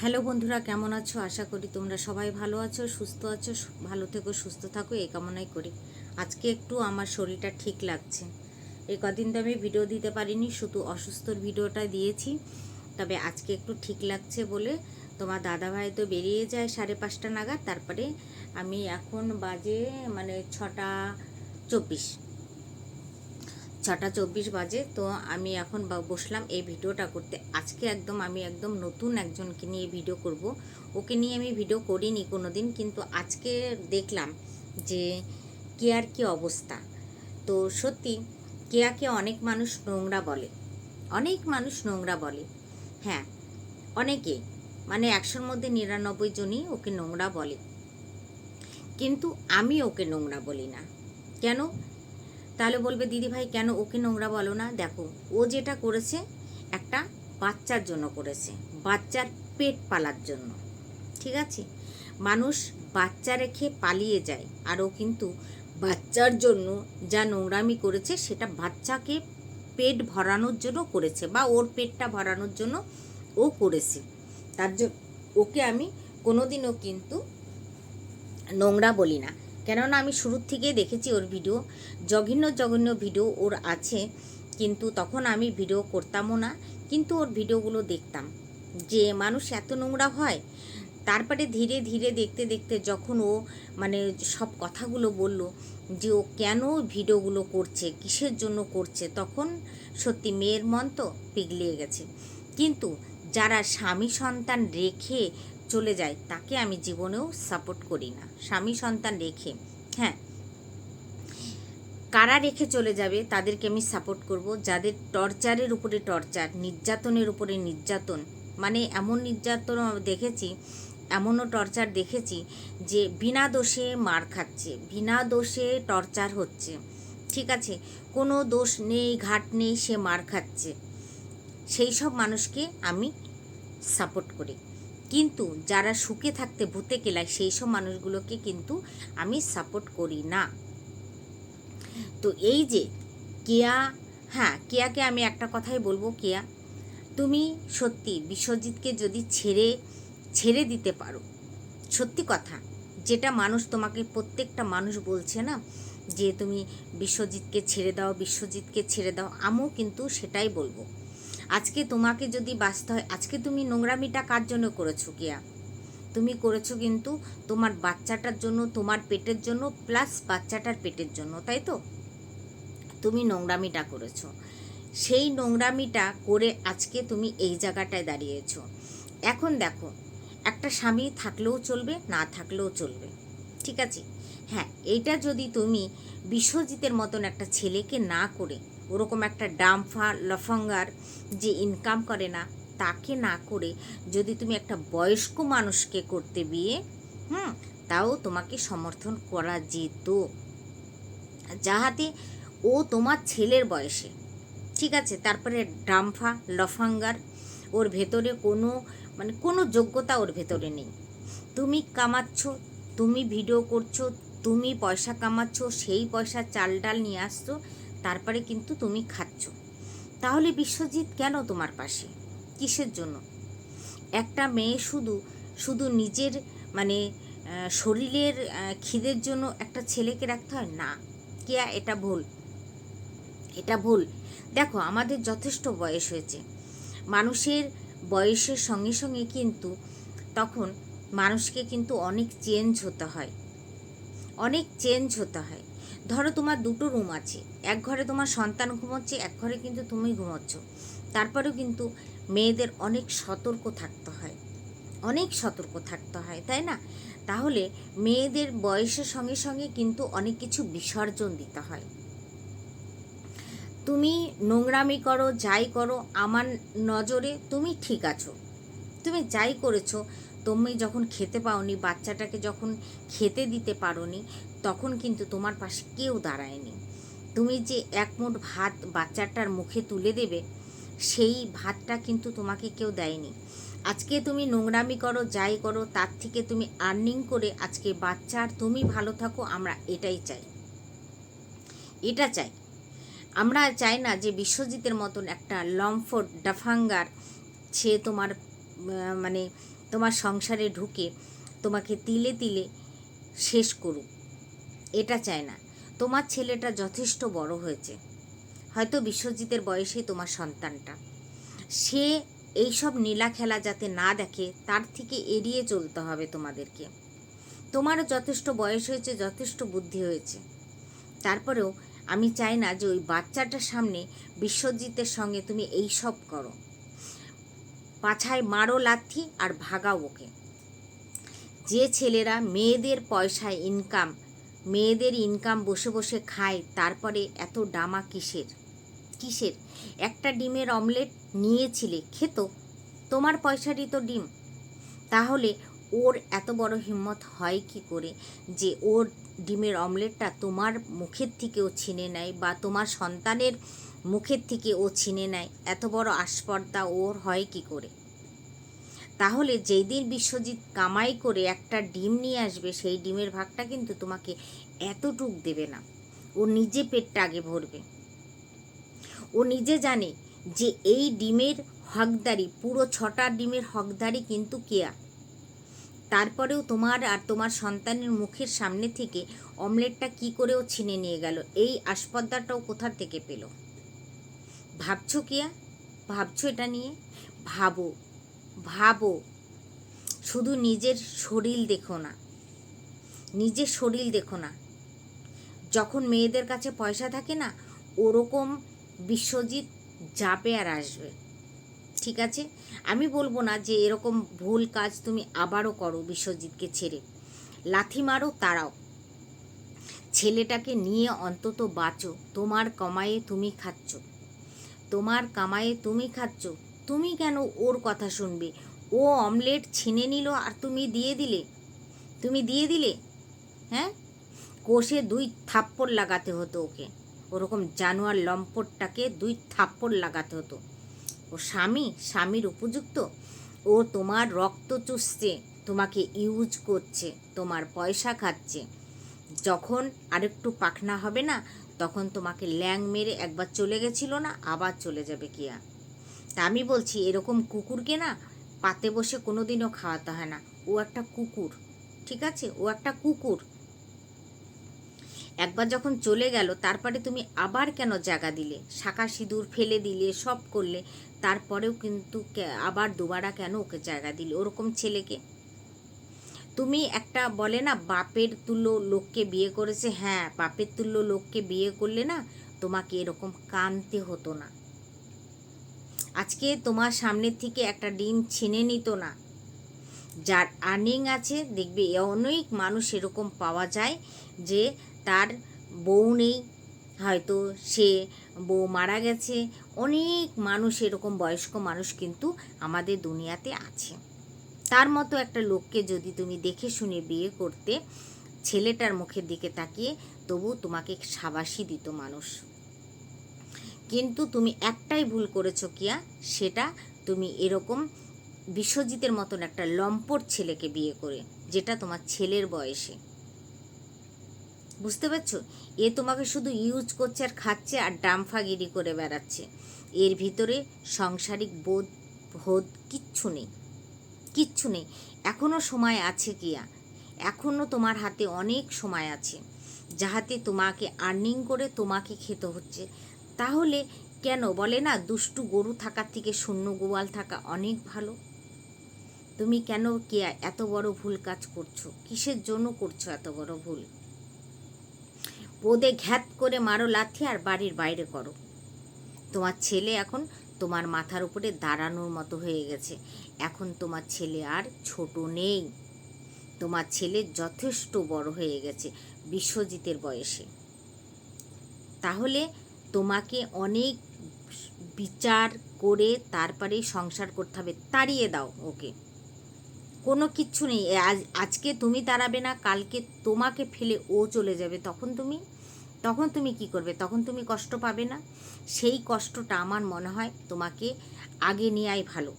Hello বন্ধুরা, কেমন আছো? আশা করি তোমরা সবাই ভালো আছো, সুস্থ আছো ভালো থেকো, সুস্থ থাকো, এই কামনাই করি। আজকে একটু আমার শরীরটা ঠিক লাগছে। এই কদিন তো আমি ভিডিও দিতে পারিনি, শুধু অসুস্থর ভিডিওটা দিয়েছি। তবে আজকে একটু ঠিক লাগছে বলে তোমার দাদাভাই তো বেরিয়ে যায় সাড়ে পাঁচটা নাগাদ, তারপরে আমি এখন বাজে মানে ছটা চব্বিশ। ছটা চব্বিশ বাজে, তো আমি এখন বসলাম এই ভিডিওটা করতে। আজকে একদম আমি একদম নতুন একজনকে নিয়ে ভিডিও করব। ওকে নিয়ে আমি ভিডিও করিনি কোনো দিন কিন্তু আজকে দেখলাম যে কেয়ার কি অবস্থা। তো সত্যি কেয়াকে অনেক মানুষ নোংরা বলে। অনেক মানুষ নোংরা বলে। হ্যাঁ অনেকেই মানে একশোর মধ্যে নিরানব্বই জনই ওকে নোংরা বলে। কিন্তু আমি ওকে নোংরা বলি না। কেন? তাহলে বলবে, দিদি ভাই, কেন ওকে নোংরা বলো না? দেখো, ও যেটা করেছে, একটা বাচ্চার জন্য করেছে, বাচ্চার পেট পালার জন্য, ঠিক আছে? মানুষ বাচ্চা রেখে পালিয়ে যায়, আর ও কিন্তু বাচ্চার জন্য যা নোংরামি করেছে, সেটা বাচ্চাকে পেট ভরানোর জন্য করেছে, বা ওর পেটটা ভরানোর জন্য ও করেছে। তার জন্য ওকে আমি কোনোদিনও কিন্তু নোংরা বলি না। কেননা আমি শুরুর থেকেই দেখেছি ওর ভিডিও, জঘন্য জঘন্য ভিডিও ওর আছে, কিন্তু তখন আমি ভিডিও করতামও না, কিন্তু ওর ভিডিওগুলো দেখতাম। যে মানুষ এত নোংরা হয়, তারপরে ধীরে ধীরে দেখতে দেখতে যখন ও মানে সব কথাগুলো বলল যে ও কেন ভিডিওগুলো করছে, কিসের জন্য করছে, তখন সত্যি মেয়ের মন তো পিগলিয়ে গেছে। কিন্তু যারা স্বামী সন্তান রেখে চলে যায়, তাকে আমি জীবনেও সাপোর্ট করি না। স্বামী সন্তান রেখে হ্যাঁ। কারা রেখে চলে যাবে, তাদেরকে আমি সাপোর্ট করব। যাদের টর্চারের উপরে টর্চার, নির্যাতনের উপরে নির্যাতন মানে এমন নির্যাতন দেখেছি, এমনও টর্চার দেখেছি যে বিনা দোষে মার খাচ্ছে, বিনা দোষে টর্চার হচ্ছে। ঠিক আছে, কোনো দোষ নেই, ঘাট নেই, সে মার খাচ্ছে। সেই সব মানুষকে আমি সাপোর্ট করি। কিন্তু যারা সুখে থাকতে ভূতে কেলায়, সেই সব মানুষগুলোকে কিন্তু আমি সাপোর্ট করি না। তো এই যে কেয়া হ্যাঁ কেয়াকে আমি একটা কথাই বলব, কেয়া, তুমি সত্যি বিশ্বজিৎকে যদি ছেড়ে ছেড়ে দিতে পারো, সত্যি কথা, যেটা মানুষ তোমাকে, প্রত্যেকটা মানুষ বলছে না, যে তুমি বিশ্বজিৎকে ছেড়ে দাও, বিশ্বজিৎকে ছেড়ে দাও, আমিও কিন্তু সেটাই বলব। আজকে তোমাকে যদি বাঁচতে হয়, আজকে তুমি নোংরামিটা কার জন্য করেছ কেয়া? তুমি করেছ কিন্তু তোমার বাচ্চাটার জন্য, তোমার পেটের জন্য প্লাস বাচ্চাটার পেটের জন্য, তাই তো? তুমি নোংরামিটা করেছ। সেই নোংরামিটা করে আজকে তুমি এই জায়গাটায় দাঁড়িয়েছো। এখন দেখো, একটা স্বামী থাকলেও চলবে, না থাকলেও চলবে। ঠিক আছে? হ্যাঁ এইটা যদি তুমি বিশ্বজিতের মতন একটা ছেলেকে না করে ওরকম একটা ডাম্ফা, লফঙ্গার যে ইনকাম করে না, তাকে না করে যদি তুমি একটা বয়স্ক মানুষকে করতে বিয়ে, হুম, তাও তোমাকে সমর্থন করা যেত। যাহাতে ও তোমার ছেলের বয়সে, ঠিক আছে, তারপরে ডাম্ফা, লফাঙ্গার, ওর ভেতরে কোনো মানে কোনো যোগ্যতা ওর ভেতরে নেই। তুমি কামাচ্ছ, তুমি ভিডিও করছ, তুমি পয়সা কামাচ্ছ, সেই পয়সা চাল ডাল নিয়ে আসছো তারপরে কিন্তু তুমি খাচ্ছ। তাহলে বিশ্বজিৎ কেন তোমার পাশে? কিসের জন্য? একটা মেয়ে শুধু শুধু নিজের মানে শরীরের খিদের জন্য একটা ছেলেকে রাখতে হয়? না। কেয়া, এটা ভুল। এটা ভুল। দেখো, আমাদের যথেষ্ট বয়স হয়েছে। মানুষের বয়সের সঙ্গে সঙ্গে কিন্তু তখন মানুষকে কিন্তু অনেক চেঞ্জ হতে হয়। অনেক চেঞ্জ হতে হয়। ধরো তোমার দুটো রুম আছে, এক ঘরে তোমার সন্তান ঘুমোচ্ছে, এক ঘরে কিন্তু তুমি ঘুমোচ্ছ। তারপরেও কিন্তু মেয়েদের অনেক সতর্ক থাকতে হয়। অনেক সতর্ক থাকতে হয়, তাই না? তাহলে মেয়েদের বয়সের সঙ্গে সঙ্গে কিন্তু অনেক কিছু বিসর্জন দিতে হয়। তুমি নোংরামি করো, যাই করো, আমার নজরে তুমি ঠিক আছো। তুমি যাই করেছ তুমি যখন খেতে পাওনি, বাচ্চাটাকে যখন খেতে দিতে পারোনি, তখন কিন্তু তোমার পাশে কেউ দাঁড়ায়নি। তুমি যে এক মুঠ ভাত বাচ্চাটার মুখে তুলে দেবে, সেই ভাতটা কিন্তু তোমাকে কেউ দেয়নি। আজকে তুমি নোংরামি করো, যাই করো, তার থেকে তুমি আর্নিং করে আজকে বাচ্চার তুমি ভালো থাকো, আমরা এটাই চাই। এটা চাই। আমরা চাই না যে বিশ্বজিতের মতন একটা লম্ফট, ডাফাঙ্গার, সে তোমার মানে তোমার সংসারে ঢুকে তোমাকে তিলে তিলে শেষ করুক। এটা চায় না। তোমার ছেলেটা যথেষ্ট বড় হয়েছে। হয়তো বিশ্বজিতের বয়সে তোমার সন্তানটা। সে এইসব নীলা খেলা যাতে না দেখে, তার থেকে এড়িয়ে চলতে হবে তোমাদেরকে। তোমারও যথেষ্ট বয়স হয়েছে, যথেষ্ট বুদ্ধি হয়েছে। তারপরেও আমি চাই না যে ওই বাচ্চাটার সামনে বিশ্বজিতের সঙ্গে তুমি এই সব করো। পাছায় মারো লাথি আর ভাগাও ওকে। যে ছেলেরা মেয়েদের পয়সায় ইনকাম মেয়েদের ইনকাম বসে বসে খায়, তারপরে এত ডামা কিসের? কিসের? একটা ডিমের অমলেট নিয়েছিলে, খেত? তোমার পয়সারই তো ডিম। তাহলে ওর এত বড় হিম্মত হয় কি করে যে ওর ডিমের অমলেটটা তোমার মুখের থেকেও ছিনে নেয় বা তোমার সন্তানের মুখের থেকে ও ছিনে নেয়। এত বড় আস্পর্দা ওর হয় কি করে? তাহলে যেই দিন বিশ্বজিৎ কামাই করে একটা ডিম নিয়ে আসবে, সেই ডিমের ভাগটা কিন্তু তোমাকে এতটুক দেবে না। ও নিজে পেটটা আগে ভরবে। ও নিজে জানে যে এই ডিমের হকদারি, পুরো ছটা ডিমের হকদারি কিন্তু কেয়া তারপরেও তোমার আর তোমার সন্তানের মুখের সামনে থেকে অমলেটটা কি করে ও ছিনে নিয়ে গেল? এই আস্পর্দাটাও কোথা থেকে পেল? ভাবছ কিয়া ভাবছ এটা নিয়ে? ভাবো ভাবো। শুধু নিজের শরীর দেখো না। নিজের শরীর দেখো না। যখন মেয়েদের কাছে পয়সা থাকে না, ওরকম বিশ্বজিৎ যাবে আর আসবে। ঠিক আছে? আমি বলব না যে এরকম ভুল কাজ তুমি আবারও করো বিশ্বজিৎকে ছেড়ে। লাথি মারো তারাও ছেলেটাকে নিয়ে অন্তত বাঁচো। তোমার কমায়ে তুমি খাচ্ছ। তোমার কামায়ে তুমি খাচ্ছ, তুমি কেন ওর কথা শুনবে? ও অমলেট ছিনে নিল আর তুমি দিয়ে দিলে। তুমি দিয়ে দিলে? হ্যাঁ? কোষে দুই থাপ্পড় লাগাতে হতো ওকে। ওরকম জানোয়ার লম্পটটাকে দুই থাপ্পড় লাগাতে হতো। ও স্বামী, স্বামীর উপযুক্ত? ও তোমার রক্ত চুষছে, তোমাকে ইউজ করছে, তোমার পয়সা খাচ্ছে। যখন আরেকটু পাখনা হবে না তখন তোমাকে ল্যাং মেরে একবার চলে গেছিল না, আবার চলে যাবে কিয়া। তা আমি বলছি, এরকম কুকুরকে না পাতে বসে কোনো দিনও খাওয়াতে হয় না। ও একটা কুকুর, ঠিক আছে? ও একটা কুকুর। একবার যখন চলে গেল, তারপরে তুমি আবার কেন জায়গা দিলে? শাখা সিঁদুর ফেলে দিলে, সব করলে, তারপরেও কিন্তু আবার দুবারা কেন ওকে জায়গা দিলে? ওরকম ছেলেকে তুমি একটা বলে না, বাপের তুল্য লোককে বিয়ে করেছে। হ্যাঁ বাপের তুল্য লোককে বিয়ে করলে না তোমাকে এরকম কানতে হতো না। আজকে তোমার সামনের থেকে একটা ডিম ছিনে নিত না। যার আর্নিং আছে, দেখবে অনেক মানুষ এরকম পাওয়া যায় যে তার বউ নেই। হয়তো সে বউ মারা গেছে। অনেক মানুষ এরকম বয়স্ক মানুষ কিন্তু আমাদের দুনিয়াতে আছে। তার মতো একটা লোককে যদি তুমি দেখে শুনে বিয়ে করতে ছেলেটার মুখের দিকে তাকিয়ে তবু তোমাকে সাবাসি দিত মানুষ। কিন্তু তুমি একটাই ভুল করেছ কিয়া, সেটা তুমি এরকম বিশ্বজিতের মতন একটা লম্পট ছেলেকে বিয়ে করে, যেটা তোমার ছেলের বয়সে। বুঝতে পারছ? এ তোমাকে শুধু ইউজ করছে আর খাচ্ছে আর ডামফাগিরি করে বেড়াচ্ছে। এর ভিতরে সাংসারিক বোধ বোধ কিচ্ছু নেই। কিচ্ছু নেই। এখনও সময় আছে কিয়া। এখনও তোমার হাতে অনেক সময় আছে। যাহাতে তোমাকে আর্নিং করে তোমাকে খেতে হচ্ছে। তাহলে কেন বলে না, দুষ্টু গরু থাকার থেকে শূন্য গোয়াল থাকা অনেক ভালো? তুমি কেন কে এত বড় ভুল কাজ করছ? কিসের জন্য করছ এত বড় ভুল? বোদে ঘ্যাত করে মারো লাথি আর বাড়ির বাইরে করো। তোমার ছেলে এখন তোমার মাথার উপরে দাঁড়ানোর মতো হয়ে গেছে। এখন তোমার ছেলে আর ছোট নেই। তোমার ছেলে যথেষ্ট বড় হয়ে গেছে বিশ্বজিতের বয়সে। তাহলে তোমাকে অনেক বিচার করে তারপরে সংসার করতে হবে, তাড়িয়ে দাও ওকে। কোনো কিচ্ছু নেই। আজ, আজকে তুমি তাড়াবে না, কালকে তোমাকে ফেলে ও চলে যাবে। তখন তুমি তখন তুমি কি করবে? তখন তুমি কষ্ট পাবে না। সেই কষ্টটা আমার মনে হয় তোমাকে আগে নেওয়াই ভালো।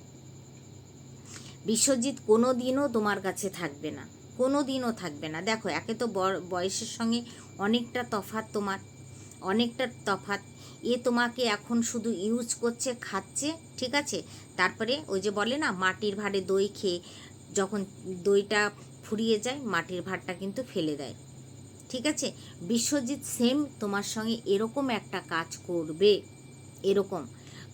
বিশ্বজিৎ কোনো দিনও তোমার কাছে থাকবে না। কোনো দিনও থাকবে না। দেখো, একে তো বয়সের সঙ্গে অনেকটা তফাৎ তোমার। অনেকটা তফাৎ। এ তোমাকে এখন শুধু ইউজ করছে, খাচ্ছে, ঠিক আছে? তারপরে ওই যে বলে না, মাটির ভাড়ে দই খেয়ে যখন দইটা ফুরিয়ে যায়, মাটির ভাতটা কিন্তু ফেলে দেয়। ঠিক আছে? বিশ্বজিৎ সেম তোমার সঙ্গে এরকম একটা কাজ করবে। এরকম।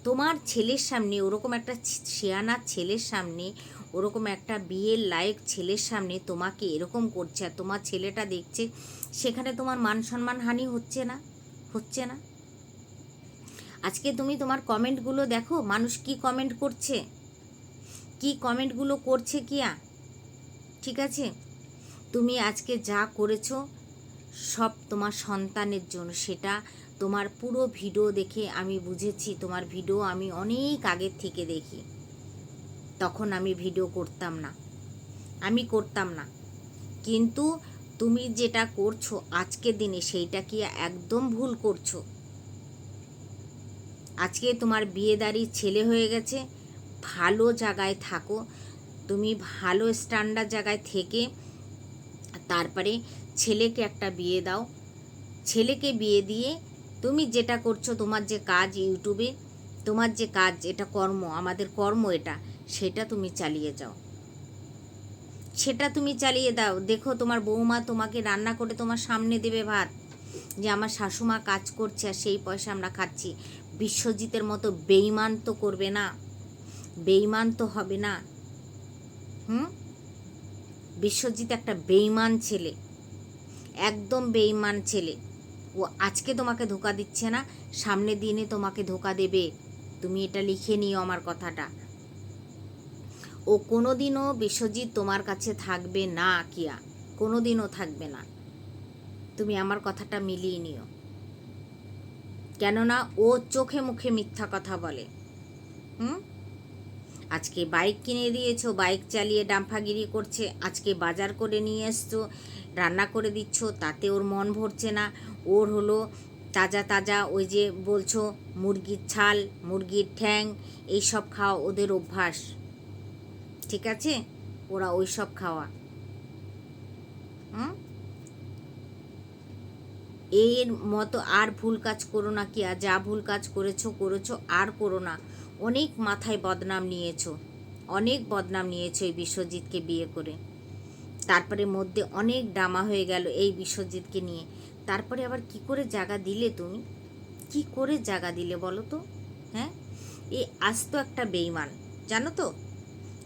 তোমার ছেলের সামনে ওরকম একটা শিয়ানা ছেলের সামনে, ওরকম একটা বিয়ের লায়ক ছেলের সামনে তোমাকে এরকম করছে আর তোমার ছেলেটা দেখছে, সেখানে তোমার মান সম্মান হানি হচ্ছে না? হচ্ছে না? আজকে তুমি তোমার কমেন্টগুলো দেখো, মানুষ কি কমেন্ট করছে? কি কমেন্টগুলো করছে কিয়া? ঠিক আছে? তুমি আজকে যা করেছ সব তোমার সন্তানের জন্য। সেটা তোমার পুরো ভিডিও দেখে আমি বুঝেছি, তোমার ভিডিও আমি অনেক আগের থেকে দেখি। তখন আমি ভিডিও করতাম না। আমি করতাম না। কিন্তু তুমি যেটা করছ আজকের দিনে সেইটা কি একদম ভুল করছ? আজকে তোমার বিয়েদারি ছেলে হয়ে গেছে, ভালো জায়গায় থাকো। তুমি ভালো স্ট্যান্ডার্ড জায়গায় থেকে তারপরে ছেলেকে একটা বিয়ে দাও। ছেলেকে বিয়ে দিয়ে তুমি যেটা করছ, তোমার যে কাজ ইউটিউবে, তোমার যে কাজ, এটা কর্ম, আমাদের কর্ম এটা, সেটা তুমি চালিয়ে যাও। সেটা তুমি চালিয়ে দাও। দেখো, তোমার বৌমা তোমাকে রান্না করে তোমার সামনে দেবে ভাত। যে আমার শাশুমা কাজ করছে আর সেই পয়সা আমরা খাচ্ছি। বিশ্বজিতের মতো বেইমান তো করবে না। বেইমান তো হবে না। হুম? বিশ্বজিৎ একটা বেইমান ছেলে। একদম বেইমান ছেলে। ও আজকে তোমাকে ধোকা দিচ্ছে না সামনের দিনে তোমাকে ধোকা দেবে। তুমি এটা লিখে নিও আমার কথাটা। ও কোনোদিনও বিশ্বজিৎ তোমার কাছে থাকবে না, কিয়া। কোনোদিনও থাকবে না। তুমি আমার কথাটা মিলিয়ে নিও। কেননা ও চোখে মুখে মিথ্যা কথা বলে। হুম? আজকে বাইক কিনে দিয়েছ, বাইক চালিয়ে ডাম্ফাগিরি করছে, আজকে বাজার করে নিয়ে এসছো, রান্না করে দিচ্ছ, তাতে ওর মন ভরছে না। ওর হলো তাজা তাজা ওই যে বলছো মুরগির ছাল, মুরগির ঠ্যাং এইসব খাওয়া ওদের অভ্যাস। ঠিক আছে? ওরা ওই সব খাওয়া। এর মতো আর ভুল কাজ করো না কি, আর যা ভুল কাজ করেছ করেছ, আর করো না। অনেক মাথায় বদনাম নিয়েছো। অনেক বদনাম নিয়েছো এই বিশ্বজিৎকে বিয়ে করে। তারপরে মধ্যে অনেক ড্রামা হয়ে গেল এই বিশ্বজিৎকে নিয়ে। তারপরে আবার কি করে জায়গা দিলে তুমি? কি করে জায়গা দিলে বলো তো? হ্যাঁ? এ আস্ত একটা বেইমান, জানো তো?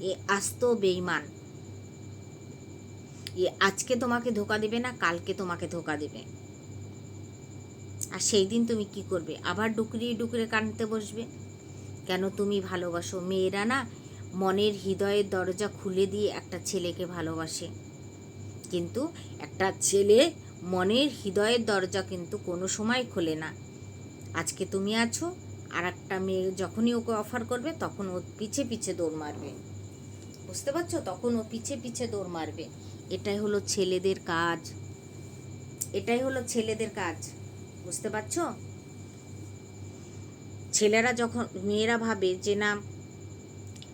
এ আস্ত বেইমান। এ আজকে তোমাকে ধোকা দেবে না, কালকে তোমাকে ধোকা দেবে। আর সেই দিন তুমি কি করবে? আবার ডুকরিয়ে ডুকরে কানতে বসবে। কেন তুমি ভালোবাসো? মেয়েরা না মনের হৃদয়ের দরজা খুলে দিয়ে একটা ছেলেকে ভালোবাসে। কিন্তু একটা ছেলে মনের হৃদয়ের দরজা কিন্তু কোনো সময় খোলে না। আজকে তুমি আছো আর একটা মেয়ে যখনই ওকে অফার করবে, তখন ও পিছে পিছে দৌড় মারবে। বুঝতে পারছ? তখন ও পিছে পিছে দৌড় মারবে। এটাই হলো ছেলেদের কাজ। এটাই হলো ছেলেদের কাজ। বুঝতে পারছ? ছেলেরা যখন, মেয়েরা ভাবে যে না,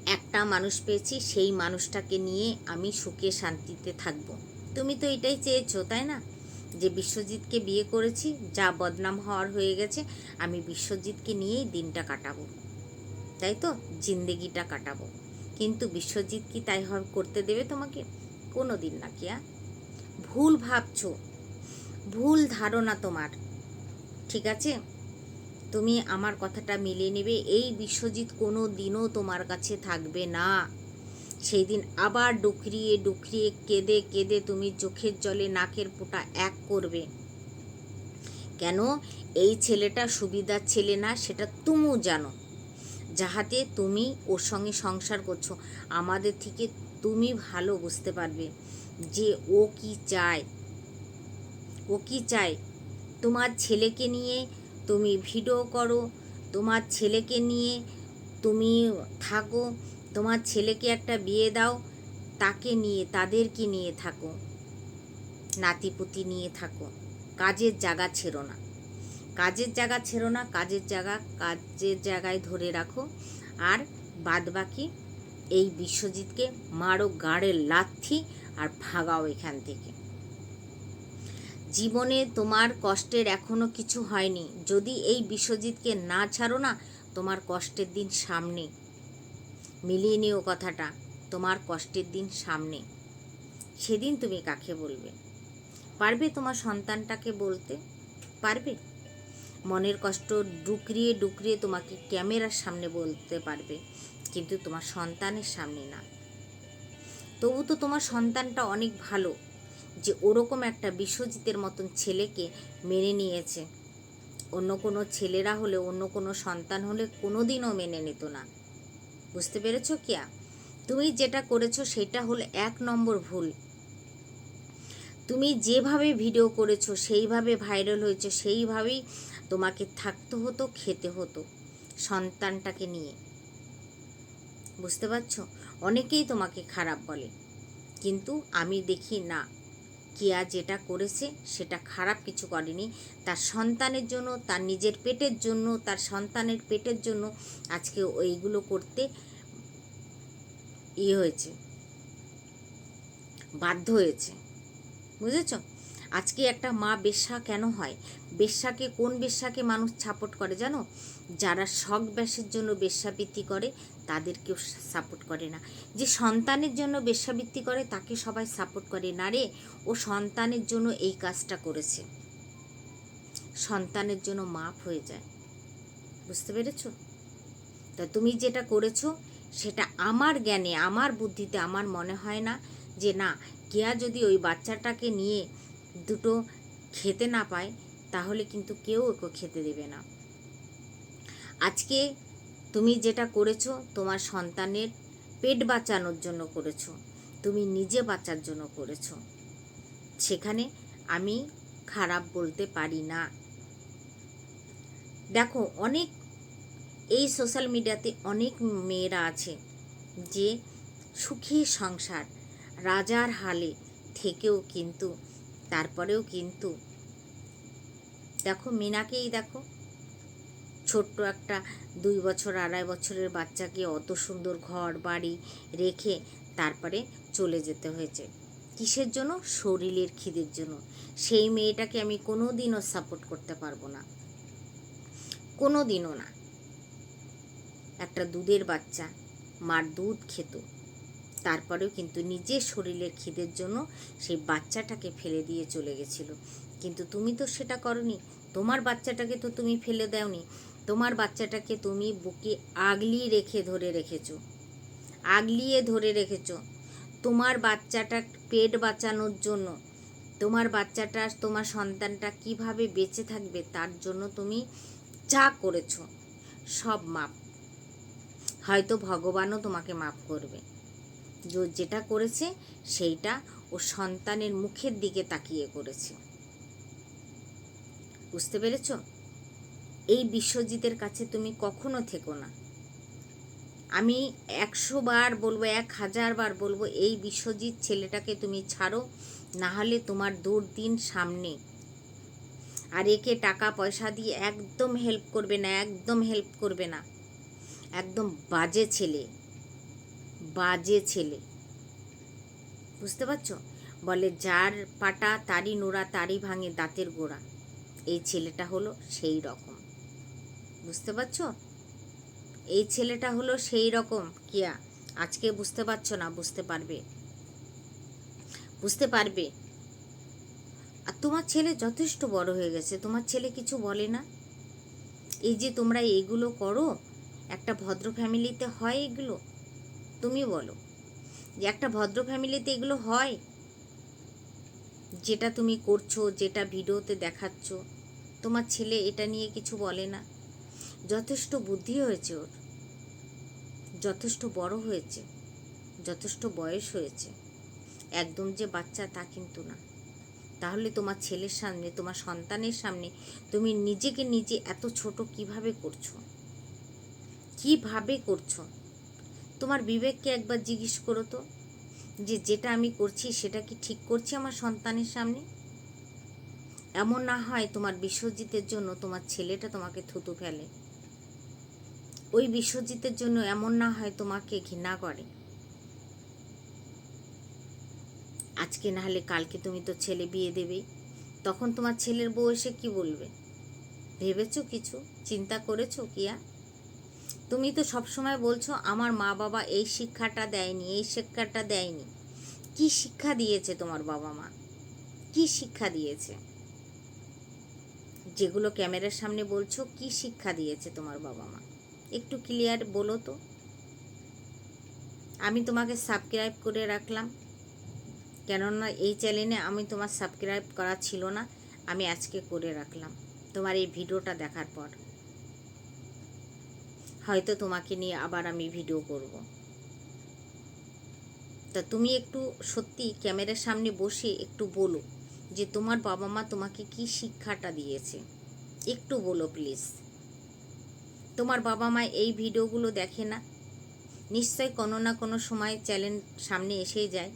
একটা মানুষ পেয়েছি, সেই মানুষটাকে নিয়ে আমি সুখে শান্তিতে থাকব। তুমি তো এটাই চেয়েছো, তাই না? যে বিশ্বজিৎকে বিয়ে করেছি, যা বদনাম হওয়ার হয়ে গেছে, আমি বিশ্বজিৎকে নিয়েই দিনটা কাটাবো। তাই তো? জিন্দেগিটা কাটাবো। কিন্তু বিশ্বজিৎ কি তাই হবে করতে দেবে তোমাকে? কোনো দিন না, কিয়া। ভুল ভাবছ। ভুল ধারণা তোমার। ঠিক আছে? তুমি আমার কথাটা মিলিয়ে নেবে, এই বিশ্বজিৎ কোনো দিনও তোমার কাছে থাকবে না। সেই দিন আবার ডুকরিয়ে ডুকরিয়ে কেঁদে কেঁদে তুমি চোখের জলে নাকের পোটা এক করবে। কেন? এই ছেলেটা সুবিধার ছেলে না, সেটা তুমিও জানো। যাহাতে তুমি ওর সঙ্গে সংসার করছ, আমাদের থেকে তুমি ভালো বুঝতে পারবে যে ও কি চায়। ও কি চায়? তোমার ছেলেকে নিয়ে তুমি ভিডিও করো, তোমার ছেলেকে নিয়ে তুমি থাকো, তোমার ছেলেকে একটা বিয়ে দাও, তাকে নিয়ে, তাদেরকে নিয়ে থাকো। নাতিপুতি নিয়ে থাকো। কাজের জায়গা ছেড়ো না। কাজের জায়গা ছেড়ো না, কাজের জায়গা, কাজের জায়গায় ধরে রাখো। আর বাদ বাকি এই বিশ্বজিৎকে মারো গাড়ের লাথি আর ভাগাও এখান থেকে। জীবনে তোমার কষ্টের এখনও কিছু হয়নি। যদি এই বিশ্বজিৎকে না ছাড়ো না, তোমার কষ্টের দিন সামনে। মিলিয়ে নিও কথাটা, তোমার কষ্টের দিন সামনে। সেদিন তুমি কাকে বলবে? পারবে তোমার সন্তানটাকে বলতে? পারবে? মনের কষ্ট ডুকরিয়ে ডুকরিয়ে তোমাকে ক্যামেরার সামনে বলতে পারবে, কিন্তু তোমার সন্তানের সামনে না। তবু তো তোমার সন্তানটা অনেক ভালো। যে ওরকম একটা বিশ্বজিতের মতন ছেলেকে মেনে নিয়েছে। অন্য কোনো ছেলেরা হলে, অন্য কোনো সন্তান হলে কোনো দিনও মেনে নিত না। বুঝতে পেরেছ কিয়া? তুমি যেটা করেছ সেটা হলো এক নম্বর ভুল। তুমি যেভাবে ভিডিও করেছ, সেইভাবে ভাইরাল হয়েছে, সেইভাবেই তোমাকে থাকতে হতো, খেতে হতো সন্তানটাকে নিয়ে। বুঝতে পারছ? অনেকেই তোমাকে খারাপ বলে, কিন্তু আমি দেখি না। কিয়া যেটা করেছে সেটা খারাপ কিছু করেনি। তার সন্তানের জন্য, তার নিজের পেটের জন্য, তার সন্তানের পেটের জন্য আজকে ওইগুলো করতে ইয়ে হয়েছে, বাধ্য হয়েছে। বুঝেছ? আজকে একটা মা বেশ্যা কেন হয়? বেশ্যাকে কোন বেশ্যাকে মানুষ সাপোর্ট করে জানো? যারা শখ ব্যাসের জন্য বেশ্যাবৃত্তি করে, তাদেরকেও সাপোর্ট করে না। যে সন্তানের জন্য বেশ্যাবৃত্তি করে, তাকে সবাই সাপোর্ট করে। না রে, ও সন্তানের জন্য এই কাজটা করেছে। সন্তানের জন্য মাপ হয়ে যায়। বুঝতে পেরেছ? তা তুমি যেটা করেছ, সেটা আমার জ্ঞানে, আমার বুদ্ধিতে, আমার মনে হয় না যে না, কেয়া যদি ওই বাচ্চাটাকে নিয়ে দুটো খেতে না পায়, তাহলে কিন্তু কেউ ওকে খেতে দেবে না। আজকে তুমি যেটা করেছ, তোমার সন্তানের পেট বাঁচানোর জন্য করেছ, তুমি নিজে বাঁচার জন্য করেছ। সেখানে আমি খারাপ বলতে পারি না। দেখো, অনেক, এই সোশ্যাল মিডিয়াতে অনেক মেয়েরা আছে যে সুখী সংসার, রাজার হালে থেকেও কিন্তু তারপরেও কিন্তু দেখো মিনাকেই দেখো। ছোট্ট একটা দুই বছর, আড়াই বছরের বাচ্চাকে অত সুন্দর ঘর, বাড়ি রেখে তারপরে চলে যেতে হয়েছে। কিসের জন্য? শরীরের খিদের জন্য। সেই মেয়েটাকে আমি কোনো দিনও সাপোর্ট করতে পারব না। কোনো দিনও না। একটা দুধের বাচ্চা, মার দুধ খেত। তারপরেও কিন্তু নিজের শরীরের খিদের জন্য সেই বাচ্চাটাকে ফেলে দিয়ে চলে গেছিল। কিন্তু তুমি তো সেটা করনি। তোমার বাচ্চাটাকে তো তুমি ফেলে দাওনি। তোমার বাচ্চাটাকে তুমি বুকে আগলিয়ে রেখে ধরে রেখেছো। আগলিয়ে ধরে রেখেছো। তোমার বাচ্চাটা পেট বাঁচানোর জন্য। তোমার বাচ্চাটা তোমার সন্তানটা কীভাবে বেঁচে থাকবে তার জন্য তুমি যা করেছ সব মাপ। হয়তো ভগবানও তোমাকে মাফ করবে। যেটা করেছে, সেইটা ও সন্তানের মুখের দিকে তাকিয়ে করেছে। বুঝতে পেরেছ? এই বিশ্বজিতের কাছে তুমি কখনো থেকো না। আমি একশো বার বলব, এক হাজার বার বলব, এই বিশ্বজিৎ ছেলেটাকে তুমি ছাড়ো, না হলে তোমার দুর্দিন সামনে। আর একে টাকা পয়সা দিয়ে একদম হেল্প করবে না, একদম হেল্প করবে না। একদম বাজে ছেলে। বাজে ছেলে। বুঝতে পারছ? বলে, যার পাটা তারই নোড়া, তারই ভাঙে দাঁতের গোড়া। এই ছেলেটা হলো সেই রকম। বুঝতে পারছ? এই ছেলেটা হলো সেই রকম, কিয়া। আজকে বুঝতে পারছ না, বুঝতে পারবে। বুঝতে পারবে। আর তোমার ছেলে যথেষ্ট বড় হয়ে গেছে, তোমার ছেলে কিছু বলে না? এই যে তোমরা এগুলো করো, একটা ভদ্র ফ্যামিলিতে হয় এগুলো? তুমি বলো যে একটা ভদ্র ফ্যামিলিতে এগুলো হয়? যেটা তুমি করছ, যেটা ভিডিওতে দেখাচ্ছ, তোমার ছেলে এটা নিয়ে কিছু বলে না। যথেষ্ট বুদ্ধি হয়েছে ওর। যথেষ্ট বড় হয়েছে। যথেষ্ট বয়স হয়েছে। একদম যে বাচ্চা তা কিন্তু না। তাহলে তোমার ছেলের সামনে, তোমার সন্তানের সামনে তুমি নিজেকে নিজে এত ছোট কীভাবে করছ? কীভাবে করছ? তোমার বিবেককে একবার জিজ্ঞেস করো তো, যে যেটা আমি করছি সেটা কি ঠিক করছি আমার সন্তানের সামনে? এমন না হয় তোমার বিশ্বজিতের জন্য তোমার ছেলেটা তোমাকে থুতু ফেলে। ওই বিশ্বজিতের জন্য এমন না হয় তোমাকে ঘৃণা করে। আজকে না হলে কালকে তুমি তো ছেলে বিয়ে দেবে, তখন তোমার ছেলের বউ এসে কি বলবে? ভেবেছো কিছু? চিন্তা করেছ কিয়া? তুমি তো সবসময় বলছো, আমার মা বাবা এই শিক্ষাটা দেয়নি, এই শিক্ষাটা দেয়নি। কি শিক্ষা দিয়েছে তোমার বাবা মা? কি শিক্ষা দিয়েছে? যেগুলো ক্যামেরার সামনে বলছো, কি শিক্ষা দিয়েছে তোমার বাবা মা? একটু ক্লিয়ার বলো তো। আমি তোমাকে সাবস্ক্রাইব করে রাখলাম। কেননা এই চ্যানেলে আমি তোমার সাবস্ক্রাইব করা ছিল না, আমি আজকে করে রাখলাম। তোমার এই ভিডিওটা দেখার পর। হয়তো তোমাকে নিয়ে আবার আমি ভিডিও করব। তা তুমি একটু সত্যি ক্যামেরার সামনে বসে একটু বলো যে তোমার বাবা মা তোমাকে কি শিক্ষাটা দিয়েছে। একটু বলো প্লিজ তোমার বাবা মা এই ভিডিওগুলো দেখে না? নিশ্চয় কোনো না কোনো সময় চ্যালেঞ্জ সামনে এসেই যায়।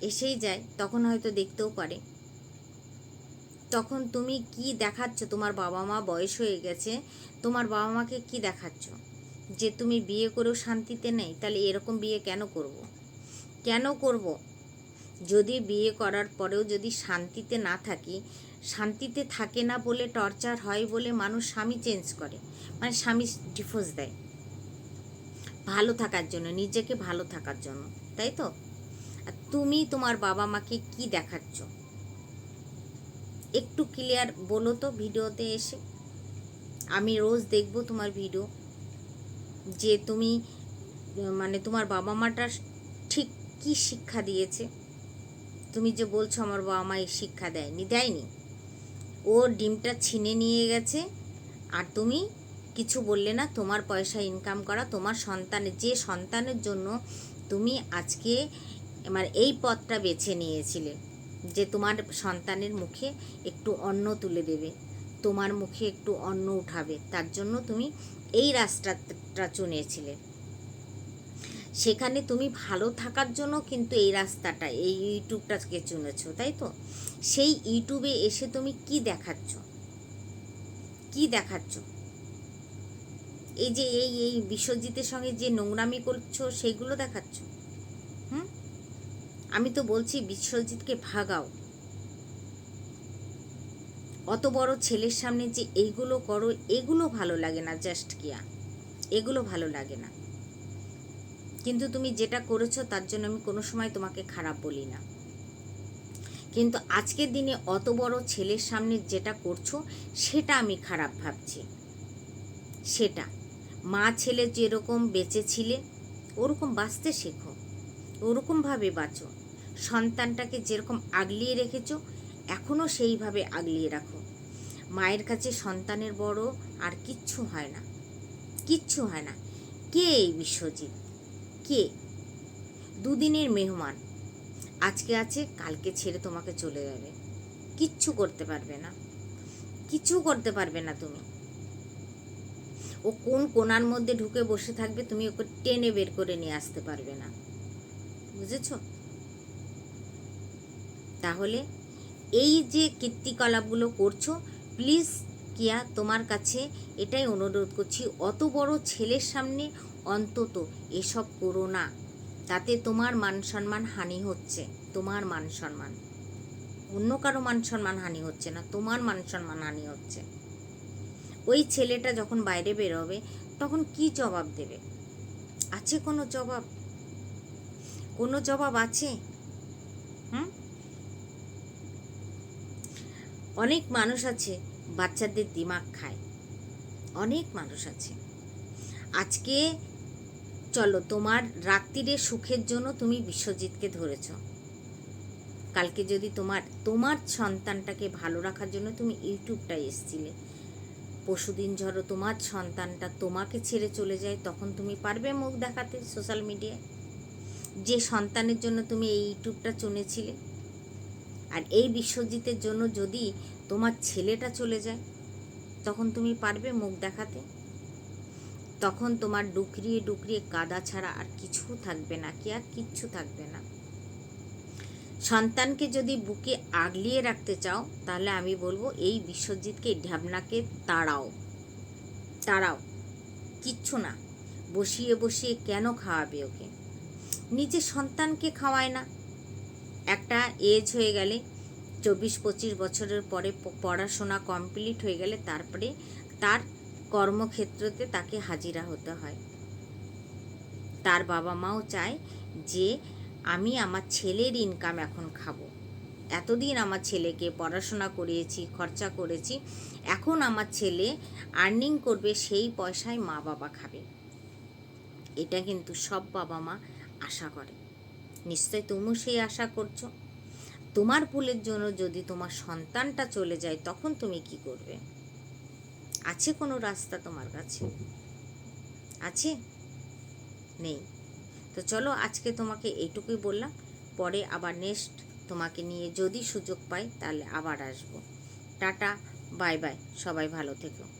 এসেই যায়, তখন হয়তো দেখতেও পারে। তখন তুমি কি দেখাচ্ছ? তোমার বাবা মা বয়স হয়ে গেছে, তোমার বাবা মাকে কি দেখাচ্ছ? যে তুমি বিয়ে করেও শান্তিতে নেই, তাহলে এরকম বিয়ে কেন করব। কেন করব? যদি বিয়ে করার পরেও যদি শান্তিতে না থাকি, শান্তিতে থাকে না বলে টর্চার হয় বলে মানুষ স্বামী চেঞ্জ করে মানে স্বামী ডিভোর্স দেয়। ভালো থাকার জন্য, নিজেকে ভালো থাকার জন্য, তাই তো? তুমি তোমার বাবা মাকে কি দেখাচ্ছ? একটু ক্লিয়ার বলো তো ভিডিওতে এসে। আমি রোজ দেখব তোমার ভিডিও যে তুমি মানে তোমার বাবা মাটা ঠিক কি শিক্ষা দিয়েছে? তুমি যে বলছো আমার বাবা মা এই শিক্ষা দেয়নি দেয়নি। ও ডিমটা ছিনে নিয়ে গেছে, আর তুমি কিছু বললে না, তোমার পয়সা ইনকাম করা, তোমার সন্তানের, যে সন্তানের জন্য তুমি আজকে মানে এই পথটা বেছে নিয়েছিলে। যে তোমার সন্তানের মুখে একটু অন্ন তুলে দেবে, তোমার মুখে একটু অন্ন উঠাবে, তার জন্য তুমি এই রাস্তাটা চুনেছিলে। সেখানে তুমি ভালো থাকার জন্য কিন্তু এই রাস্তাটা, এই ইউটিউবটাকে চুনেছো, তাই তো? সেই ইউটিউবে এসে তুমি কি দেখাচ্ছ? কি দেখাচ্ছ? এই যে, এই এই বিশ্বজিতের সঙ্গে যে নোংরামি করছ, সেগুলো দেখাচ্ছ? আমি তো বলছি বিশ্বজিৎকে ভাগাও। অত বড় ছেলের সামনে যে এইগুলো করো, এগুলো ভালো লাগে না জাস্ট কিয়া। এগুলো ভালো লাগে না। কিন্তু তুমি যেটা করেছ, তার জন্য আমি কোনো সময় তোমাকে খারাপ বলি না। কিন্তু আজকের দিনে অত বড় ছেলের সামনে যেটা করছ, সেটা আমি খারাপ ভাবছি। সেটা। মা ছেলে যেরকম বেঁচেছিলে ওরকম বাঁচতে শেখো। ওরকমভাবে বাঁচো। সন্তানটাকে যেরকম আগলিয়ে রেখেছ এখনও সেইভাবে আগলিয়ে রাখো। মায়ের কাছে সন্তানের বড় আর কিচ্ছু হয় না। কিচ্ছু হয় না। কে এই বিশ্বজিৎ? কে? দুদিনের মেহমান। আজকে আছে, কালকে ছেড়ে তোমাকে চলে যাবে। কিচ্ছু করতে পারবে না। কিছু করতে পারবে না তুমি। ও কোন কোনার মধ্যে ঢুকে বসে থাকবে, তুমি ওকে টেনে বের করে নিয়ে আসতে পারবে না। বুঝেছ? তাহলে এই যে কীর্তিকলাপগুলো করছ প্লিজ কিয়া তোমার কাছে এটাই অনুরোধ করছি, অত বড় ছেলের সামনে অন্তত এসব করো না। তাতে তোমার মান সম্মান হানি হচ্ছে, তোমার মান সম্মান। অন্য কারও মান সম্মান হানি হচ্ছে না, তোমার মান সম্মান হানি হচ্ছে। ওই ছেলেটা যখন বাইরে বেরোবে, তখন কি জবাব দেবে? আছে কোনো জবাব? কোনো জবাব আছে? হুম? অনেক মানুষ আছে, বাচ্চাদের দিমাগ খায়। অনেক মানুষ আছে। আজকে চলো, তোমার রাত্রিরে সুখের জন্য তুমি বিশ্বজিৎকে ধরেছ। কালকে যদি তোমার তোমার সন্তানটাকে ভালো রাখার জন্য তুমি ইউটিউবটায় এসছিলে। পশুদিন ঝড়ো তোমার সন্তানটা তোমাকে ছেড়ে চলে যায়, তখন তুমি পারবে মুখ দেখাতে সোশ্যাল মিডিয়ায়। যে সন্তানের জন্য তুমি এই ইউটিউবটা চুনেছিলে আর এই বিশ্বজিতের জন্য যদি তোমার ছেলেটা চলে যায়, তখন তুমি পারবে মুখ দেখাতে? তখন তোমার ডুকরিয়ে ডুকরিয়ে কাদা ছাড়া আর কিছু থাকবে না, কি আর কিচ্ছু থাকবে না। সন্তানকে যদি বুকে আগলিয়ে রাখতে চাও, তাহলে আমি বলব এই বিশ্বজিৎকে ঢ্যাবনাকে তাড়াও। তাড়াও। কিচ্ছু না। বসিয়ে বসিয়ে কেন খাওয়াবে ওকে? নিজের সন্তানকে খাওয়ায় না। একটা এজ হয়ে গেলে, চব্বিশ পঁচিশ বছরের পরে পড়াশোনা কমপ্লিট হয়ে গেলে তারপরে তার কর্মক্ষেত্রতে তাকে হাজিরা হতে হয়। তার বাবা মাও চায় যে, আমি আমার ছেলের ইনকাম এখন খাব। এতদিন আমার ছেলেকে পড়াশোনা করিয়েছি, খরচা করেছি, এখন আমার ছেলে আর্নিং করবে, সেই পয়সায় মা বাবা খাবে। এটা কিন্তু সব বাবা মা আশা করে। নিশ্চয় তুমিও সেই আশা করছ। তোমার ভুলের জন্য যদি তোমার সন্তানটা চলে যায়, তখন তুমি কি করবে? আছে কোনো রাস্তা তোমার কাছে? আছে? নেই। তো চলো আজকে তোমাকে এইটুকুই বললাম, পরে আবার নেক্সট তোমাকে নিয়ে যদি সুযোগ পাই, তাহলে আবার আসব। টাটা, বাই বাই, সবাই ভালো থেকো।